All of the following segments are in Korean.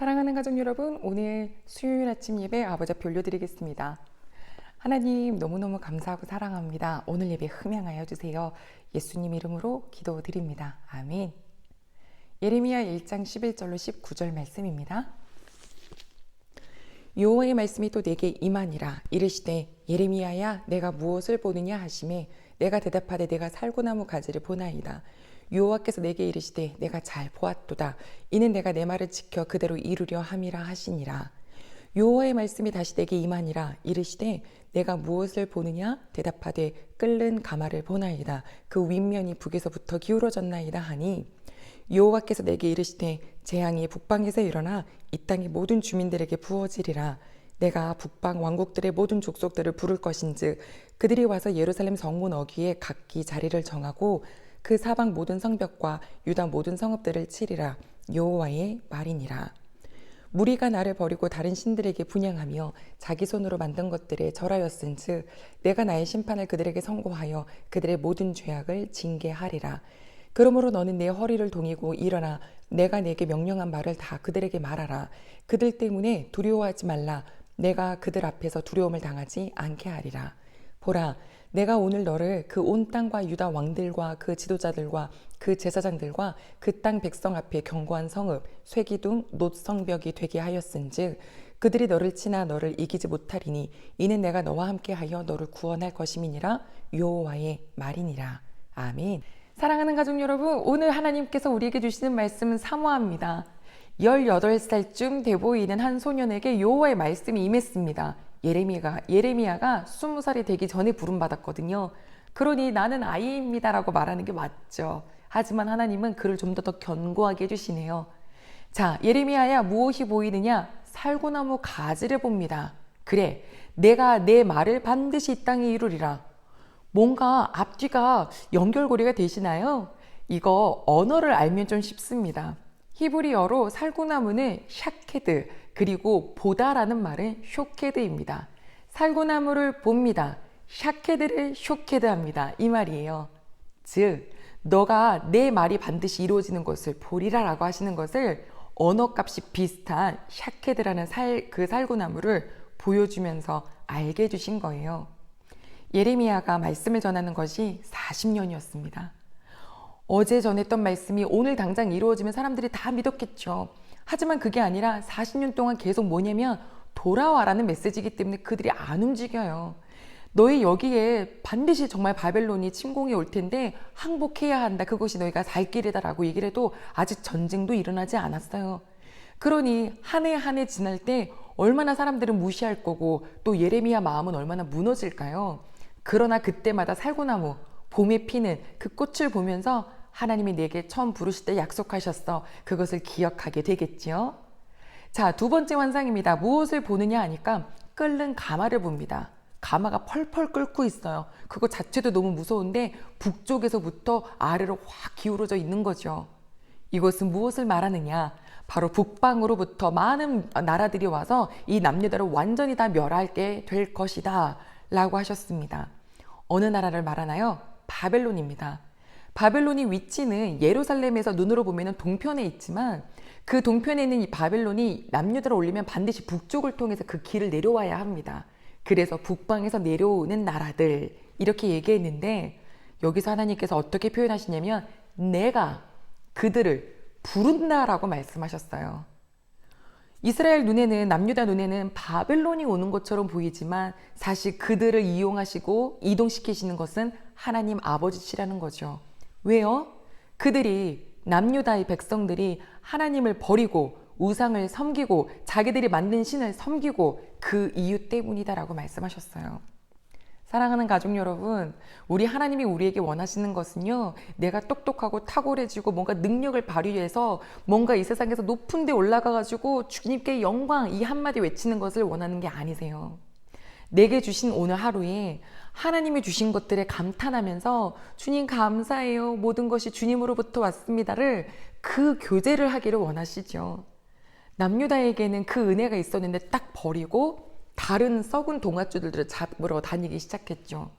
사랑하는 가족 여러분, 오늘 수요일 아침 예배 아버지 앞에 올려드리겠습니다. 하나님 너무너무 감사하고 사랑합니다. 오늘 예배 흠양하여 주세요. 예수님 이름으로 기도드립니다. 아멘. 예레미야 1장 11절로 19절 말씀입니다. 여호와의 말씀이 또 내게 임하니라 이르시되 예레미야야 내가 무엇을 보느냐 하심에 내가 대답하되 내가 살구나무 가지를 보나이다 여호와께서 내게 이르시되 내가 잘 보았도다. 이는 내가 내 말을 지켜 그대로 이루려 함이라 하시니라. 여호와의 말씀이 다시 내게 임하니라 이르시되 내가 무엇을 보느냐? 대답하되 끓는 가마를 보나이다. 그 윗면이 북에서부터 기울어졌나이다 하니. 여호와께서 내게 이르시되 재앙이 북방에서 일어나 이 땅의 모든 주민들에게 부어지리라. 내가 북방 왕국들의 모든 족속들을 부를 것인즉 그들이 와서 예루살렘 성문 어귀에 각기 자리를 정하고 그 사방 모든 성벽과 유다 모든 성읍들을 치리라 여호와의 말이니라 무리가 나를 버리고 다른 신들에게 분양하며 자기 손으로 만든 것들에 절하였은즉 내가 나의 심판을 그들에게 선고하여 그들의 모든 죄악을 징계하리라 그러므로 너는 내 허리를 동이고 일어나 내가 내게 명령한 말을 다 그들에게 말하라. 그들 때문에 두려워하지 말라. 내가 그들 앞에서 두려움을 당하지 않게 하리라. 보라, 내가 오늘 너를 그 온 땅과 유다 왕들과 그 지도자들과 그 제사장들과 그 땅 백성 앞에 견고한 성읍, 쇠기둥, 놋 성벽이 되게 하였은즉 그들이 너를 치나 너를 이기지 못하리니 이는 내가 너와 함께하여 너를 구원할 것임이니라 여호와의 말이니라. 아멘. 사랑하는 가족 여러분, 오늘 하나님께서 우리에게 주시는 말씀은 사모합니다. 18살쯤 돼 보이는 한 소년에게 여호와의 말씀이 임했습니다. 예레미야가 예레미야가 20살이 되기 전에 부름 받았거든요. 그러니 나는 아이입니다라고 말하는 게 맞죠. 하지만 하나님은 그를 좀 더 더 견고하게 해주시네요. 자, 예레미야야 무엇이 보이느냐? 살구나무 가지를 봅니다. 그래, 내가 내 말을 반드시 이 땅에 이루리라. 뭔가 앞뒤가 연결고리가 되시나요? 이거 언어를 알면 좀 쉽습니다. 히브리어로 살구나무는 샤케드 그리고 보다라는 말은 쇼케드입니다. 살구나무를 봅니다. 샤케드를 쇼케드합니다. 이 말이에요. 즉 너가 내 말이 반드시 이루어지는 것을 보리라라고 하시는 것을 언어값이 비슷한 샤케드라는 살, 그 살구나무를 보여주면서 알게 해주신 거예요. 예레미야가 말씀을 전하는 것이 40년이었습니다. 어제 전했던 말씀이 오늘 당장 이루어지면 사람들이 다 믿었겠죠. 하지만 그게 아니라 40년 동안 계속 뭐냐면 돌아와라는 메시지이기 때문에 그들이 안 움직여요. 너희 여기에 반드시 정말 바벨론이 침공이 올 텐데 항복해야 한다. 그것이 너희가 살 길이다라고 얘기를 해도 아직 전쟁도 일어나지 않았어요. 그러니 한 해 한 해 지날 때 얼마나 사람들은 무시할 거고 또 예레미야 마음은 얼마나 무너질까요? 그러나 그때마다 살구나무, 봄에 피는 그 꽃을 보면서 하나님이 내게 처음 부르실 때 약속하셨어. 그것을 기억하게 되겠지요. 자, 두 번째 환상입니다. 무엇을 보느냐 하니까 끓는 가마를 봅니다. 가마가 펄펄 끓고 있어요. 그거 자체도 너무 무서운데 북쪽에서부터 아래로 확 기울어져 있는 거죠. 이것은 무엇을 말하느냐? 바로 북방으로부터 많은 나라들이 와서 이 남유다를 완전히 다 멸하게 될 것이다. 라고 하셨습니다. 어느 나라를 말하나요? 바벨론입니다. 바벨론이 위치는 예루살렘에서 눈으로 보면 동편에 있지만 그 동편에 있는 이 바벨론이 남유다를 올리면 반드시 북쪽을 통해서 그 길을 내려와야 합니다. 그래서 북방에서 내려오는 나라들 이렇게 얘기했는데 여기서 하나님께서 어떻게 표현하시냐면 내가 그들을 부른다라고 말씀하셨어요. 이스라엘 눈에는 남유다 눈에는 바벨론이 오는 것처럼 보이지만 사실 그들을 이용하시고 이동시키시는 것은 하나님 아버지시라는 거죠. 왜요? 그들이 남유다의 백성들이 하나님을 버리고 우상을 섬기고 자기들이 만든 신을 섬기고 그 이유 때문이다라고 말씀하셨어요. 사랑하는 가족 여러분, 우리 하나님이 우리에게 원하시는 것은요, 내가 똑똑하고 탁월해지고 뭔가 능력을 발휘해서 뭔가 이 세상에서 높은 데 올라가가지고 주님께 영광 이 한마디 외치는 것을 원하는 게 아니세요. 내게 주신 오늘 하루에 하나님이 주신 것들에 감탄하면서 주님 감사해요. 모든 것이 주님으로부터 왔습니다를 그 교제를 하기를 원하시죠. 남유다에게는 그 은혜가 있었는데 딱 버리고 다른 썩은 동아줄들을 잡으러 다니기 시작했죠.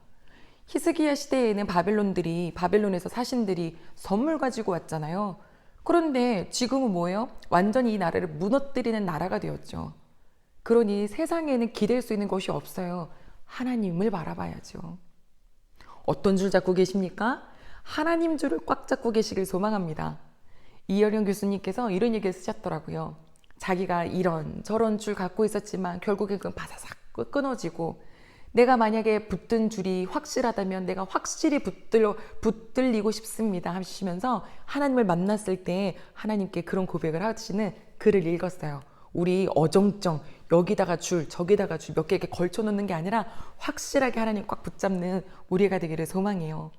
히스기야 시대에는 바벨론들이 바벨론에서 사신들이 선물 가지고 왔잖아요. 그런데 지금은 뭐예요? 완전히 이 나라를 무너뜨리는 나라가 되었죠. 그러니 세상에는 기댈 수 있는 것이 없어요. 하나님을 바라봐야죠. 어떤 줄 잡고 계십니까? 하나님 줄을 꽉 잡고 계시길 소망합니다. 이여령 교수님께서 이런 얘기를 쓰셨더라고요. 자기가 이런 저런 줄 갖고 있었지만 결국엔 그건 바사삭 끊어지고 내가 만약에 붙든 줄이 확실하다면 내가 확실히 붙들려, 붙들리고 싶습니다 하시면서 하나님을 만났을 때 하나님께 그런 고백을 하시는 글을 읽었어요. 우리 어정쩡 여기다가 줄 저기다가 줄 몇 개 이렇게 걸쳐 놓는 게 아니라 확실하게 하나님 꽉 붙잡는 우리가 되기를 소망해요.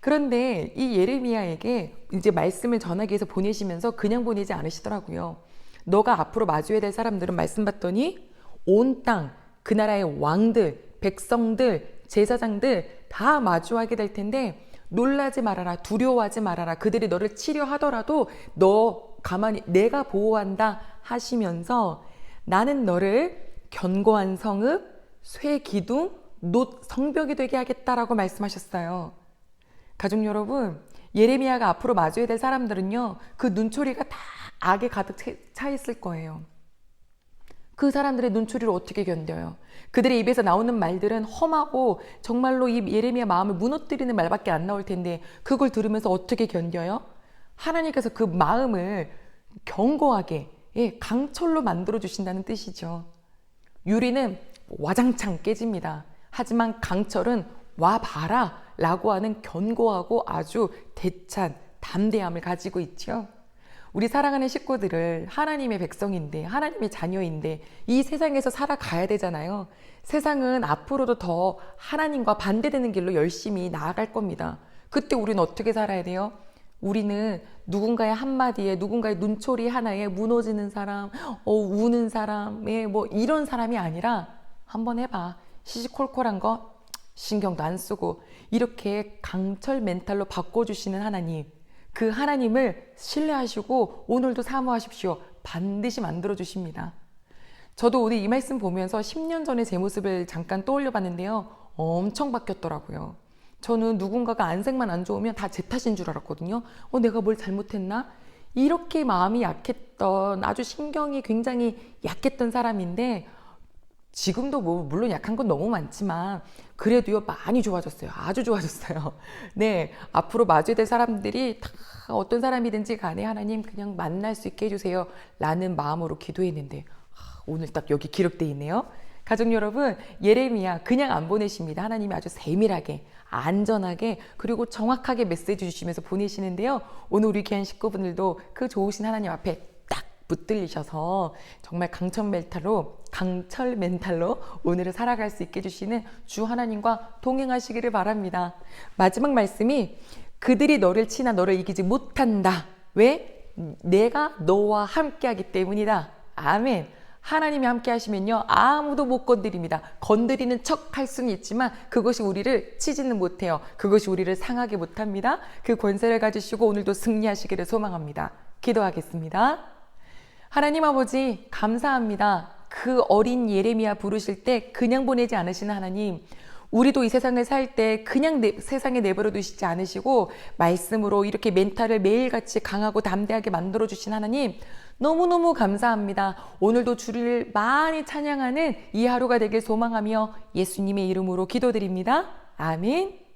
그런데 이 예레미야에게 이제 말씀을 전하기 위해서 보내시면서 그냥 보내지 않으시더라고요. 너가 앞으로 마주해야 될 사람들은 말씀 받더니 온 땅, 그 나라의 왕들, 백성들, 제사장들 다 마주하게 될 텐데 놀라지 말아라, 두려워하지 말아라. 그들이 너를 치료하더라도 너 가만히 내가 보호한다 하시면서 나는 너를 견고한 성읍, 쇠 기둥, 놋 성벽이 되게 하겠다라고 말씀하셨어요. 가족 여러분, 예레미야가 앞으로 마주해야 될 사람들은요, 그 눈초리가 다 악에 가득 차 있을 거예요. 그 사람들의 눈초리를 어떻게 견뎌요? 그들의 입에서 나오는 말들은 험하고 정말로 이 예레미야 마음을 무너뜨리는 말밖에 안 나올 텐데 그걸 들으면서 어떻게 견뎌요? 하나님께서 그 마음을 견고하게 예, 강철로 만들어 주신다는 뜻이죠. 유리는 와장창 깨집니다. 하지만 강철은 와 봐라 라고 하는 견고하고 아주 대찬 담대함을 가지고 있죠. 우리 사랑하는 식구들을 하나님의 백성인데, 하나님의 자녀인데, 이 세상에서 살아가야 되잖아요. 세상은 앞으로도 더 하나님과 반대되는 길로 열심히 나아갈 겁니다. 그때 우리는 어떻게 살아야 돼요? 우리는 누군가의 한마디에, 누군가의 눈초리 하나에 무너지는 사람, 어, 우는 사람에 뭐 이런 사람이 아니라 한번 해봐. 시시콜콜한 거 신경도 안 쓰고 이렇게 강철 멘탈로 바꿔주시는 하나님. 그 하나님을 신뢰하시고 오늘도 사모하십시오. 반드시 만들어 주십니다. 저도 오늘 이 말씀 보면서 10년 전의 제 모습을 잠깐 떠올려 봤는데요. 엄청 바뀌었더라고요. 저는 누군가가 안색만 안 좋으면 다 제 탓인 줄 알았거든요. 어, 내가 뭘 잘못했나? 이렇게 마음이 약했던 아주 신경이 굉장히 약했던 사람인데 지금도 뭐 물론 약한 건 너무 많지만 그래도요 많이 좋아졌어요. 아주 좋아졌어요. 네 앞으로 마주해야 될 사람들이 다 어떤 사람이든지 간에 하나님 그냥 만날 수 있게 해주세요 라는 마음으로 기도했는데 아, 오늘 딱 여기 기록돼 있네요. 가족 여러분 예레미야 그냥 안 보내십니다. 하나님이 아주 세밀하게 안전하게 그리고 정확하게 메시지 주시면서 보내시는데요. 오늘 우리 귀한 식구분들도 그 좋으신 하나님 앞에 딱 붙들리셔서 정말 강철 멘탈로 강철 멘탈로 오늘을 살아갈 수 있게 해주시는 주 하나님과 동행하시기를 바랍니다. 마지막 말씀이 그들이 너를 치나 너를 이기지 못한다. 왜? 내가 너와 함께하기 때문이다. 아멘. 하나님이 함께 하시면요. 아무도 못 건드립니다. 건드리는 척 할 수는 있지만 그것이 우리를 치지는 못해요. 그것이 우리를 상하게 못합니다. 그 권세를 가지시고 오늘도 승리하시기를 소망합니다. 기도하겠습니다. 하나님 아버지, 감사합니다. 그 어린 예레미야 부르실 때 그냥 보내지 않으시는 하나님. 우리도 이 세상을 살 때 그냥 내, 세상에 내버려 두시지 않으시고 말씀으로 이렇게 멘탈을 매일같이 강하고 담대하게 만들어 주신 하나님 너무너무 감사합니다. 오늘도 주를 많이 찬양하는 이 하루가 되길 소망하며 예수님의 이름으로 기도드립니다. 아멘.